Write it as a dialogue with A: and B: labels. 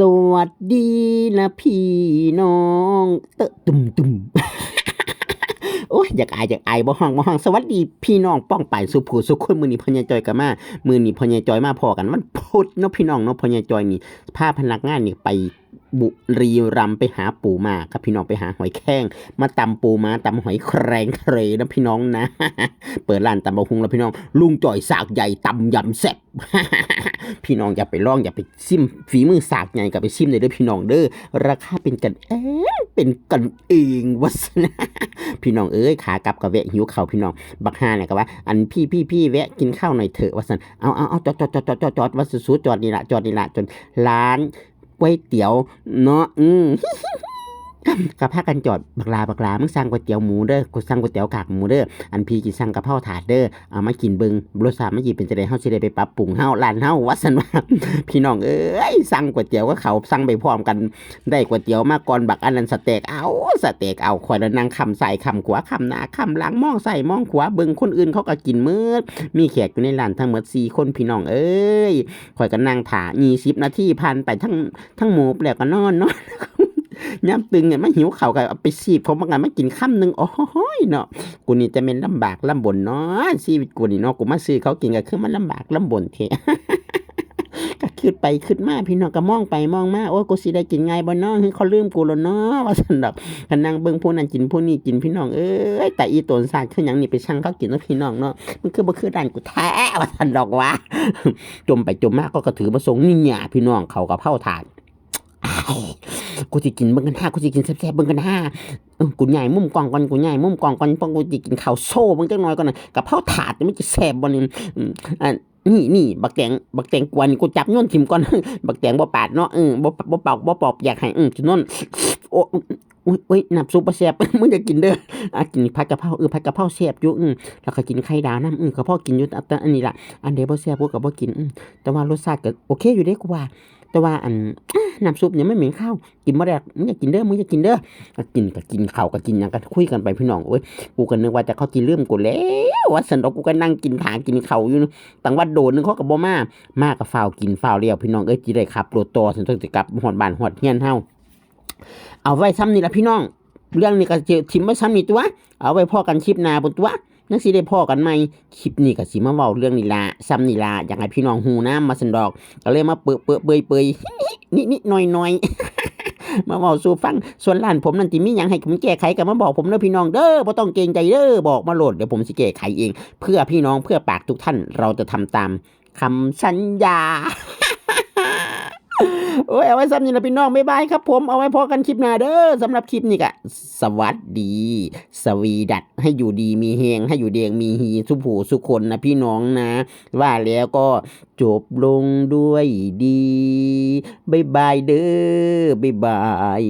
A: สวัสดีนะพี่น้อง เตะตุ่มตุ่มโอ้ยอยากอายอยากอายบ่ห้องบ่ห้องสวัสดีพี่น้องป้องไปสุภูสุขคนมือนี้พ่อใหญ่จอยก็มามือนี้พ่อใหญ่จอยมาพอกันมันพุธเนาะพี่น้องเนาะพ่อใหญ่จอยนี่พาพนักงานนี่ไป บุรีรัมไปหาปูมาครับพี่น้องไปหาหอยแข้งมาตำปูมาตำหอยแครงทะเลนะพี่น้องนะ เปิดร้านตำบะฮุงแล้วพี่น้องลุงจ่อยสากใหญ่ตำยำแซ่บพี่น้องอย่าไปลองอย่าไปซิมฝีมือสากใหญ่กับไปซิมเลยเด้อพี่น้องเด้อราคาเป็นกันเองเป็นกันเองวะสนะพี่น้องเอ้ยขากลับกับแวะหิวข้าวพี่น้องบักฮาเนี่ยก็ว่า อันพี่พี่พี่แวะกินข้าวหน่อยเถอะวะสันเอาเอาเอาจอดจอดจอดจอดจอดวัดสูจอดนี่ละจอดนี่ละจนร้าน ก๋วยเกับพากันจอดบักลาบักลามึงสั่งก๋วยเตี๋ยวหมูเด้อกูสั่งก๋วยเตี๋ยวกากหมูเด้ออันพี่กิสั่งกะเพราถาดเด้อเอามากินเบิงรสชาติมันสิเป็นจังได๋เฮาสิได้ไปปรับปรุงเฮาร้านเฮาว่าซั่นว่าพี่น้องเอ้ยสั่งก๋วยเตี๋ยวกับเขาสั่งไปพร้อมกันได้ก๋วยเตี๋ยวมาก่อนบักอันนั้นสเต็กเอาสเต็กเอาข่อยแล้วนั่งคำใส่คำขวาคำหน้าคำหลังมองใส่มองขวาเบิงคนอื่นเขาก็กินมืดมีแขกอยู่ในร้านทั้งหมด4คนพี่น้องเอ้ยข่อยก็นั่งถ่า20นาทีผ่านไปทั้งทั้งหมูแล้วก็นอนนาะ ย่ำตึงเนี่ยมาหิวเข้าก็เอาไปซีบผมบางงานมากินคำหนึ่งโอ้ยเนาะกูนี่จะเป็นลำบากลำบนเนาะชีวิตกูนี่เนาะกูมาซื้อเขากินก็คือมันลำบากลำบนเทก็ขึ้นไปขึ้นมาพี่น้องก็มองไปมองมาโอ้กูสิได้กินไงบ่นาะเฮ้เขาลืมกูแล้วเนาะว่าซั่นดอกก็นั่งเบิ่งผู้นั้นกินผู้นี้กินพี่น้องเอ้ยแต่อีตนซาดคือหยังนี่ไปช่างเขากินเนาะพี่น้องเนาะมันคือบ่คือด้านกูแท้ว่าซั่นดอกว่าจมไปจมมาก็กระถือมาส่งนี่หยาพี่น้องเขาก็เผาถาดอ้าย กูสิกินเบิ่งกันห้ากูสิกินแซ่บๆเบิ่งกันห้าเออกูใหญ่มุมกล่องก่อนกูใหญ่มุมกล่องก่อนพราะกูสิกินข้าวโซ่เบิ่งจักหน่อยก่อนน่ะกับเผาถาดมันจะแซ่บบ่นี่อืมอ่านี่นี่บักแตงบักแตงกวนกูจับโยนทิ่มก่อนบักแตงบ่ปาดเนาะเออบ่บ่เป่าบ่ปอกอยากให้อืมจุนนโอ้อุ้ยอุ้ยน้ำซุปแซ่บมึงจะกินเด้ออะกินผัดกะเพราเออผัดกะเพราแซ่บอยู่อืมแล้วก็กินไข่ดาวน้ำเออก็พอกินอยู่แต่อันนี้ล่ะอันใดบ่แซ่บกูก็บ่กินอืมแต่ว่ารสชาติก็โอเคอยู่เด้กูว่า แต่ว่าอันน้ำซุปเนี่ยไม่เหม็นข้าวกินบ่ได้มึงอยากกินเด้อมึงอยากกินเด้อกินก็กินเข้าวก็กินหยังก็คุยกันไปพี่น้องโอ้ยกูก็นึกว่าจะเขาสิลืมกูแล้วว่าสันดอกกูก็นั่งกินถางกินเข้าอยู่ตั้งว่าโดนนึงเขาก็บ่มามาก็ฟ้าวกินฟ้าวเลี้ยวพี่น้องเอ้ยสิได้ขับรถต่อสันต้องสิกลับฮอดบ้านฮอดเฮียนเฮาเอาไว้ซ้ำนี่ละพี่น้อง เรื่องนี้ก็สิทิมไว้ซ้ำนี่ตัว เอาไว้พ่อกันคลิปนาพุ่นตัว นังสิได้พ่อกันใหมคลิปนี้ก็สิมาเว้าเรื่องนี้ล่ะซ้ำนี่ละอยากให้พี่น้องฮู้นํมาสันดอกก็เลยมาเปื้อเปื้อเปื่อยเปื่อยนิดนิดหน่อยหน่อยมาบอกสู่ฟังส่วนร้านผมนั่นที่มีหยังให้ผมแก้ไขก็มาบอกผมเด้อพี่น้องเด้อบ่ต้องเกรงใจเด้อบอกมาโหลดเดี๋ยวผมสิแก้ไขเอง เพื่อพี่น้องเพื่อปากทุกท่านเราจะทำตามคำสัญญา โอ้ยเอาไว้ซ้ำนี่ละพี่น้องบ๊ายบายครับผมเอาไว้พอกันคลิปหน้าเด้อสำหรับคลิปนี้ก็สวัสดี สวีดัดให้อยู่ดีมีเฮงให้อยู่เดียงมีฮีสุผูสุคนนะพี่น้องนะ ว่าแล้วก็จบลงด้วยดีบ๊ายบายเด้อบ๊ายบาย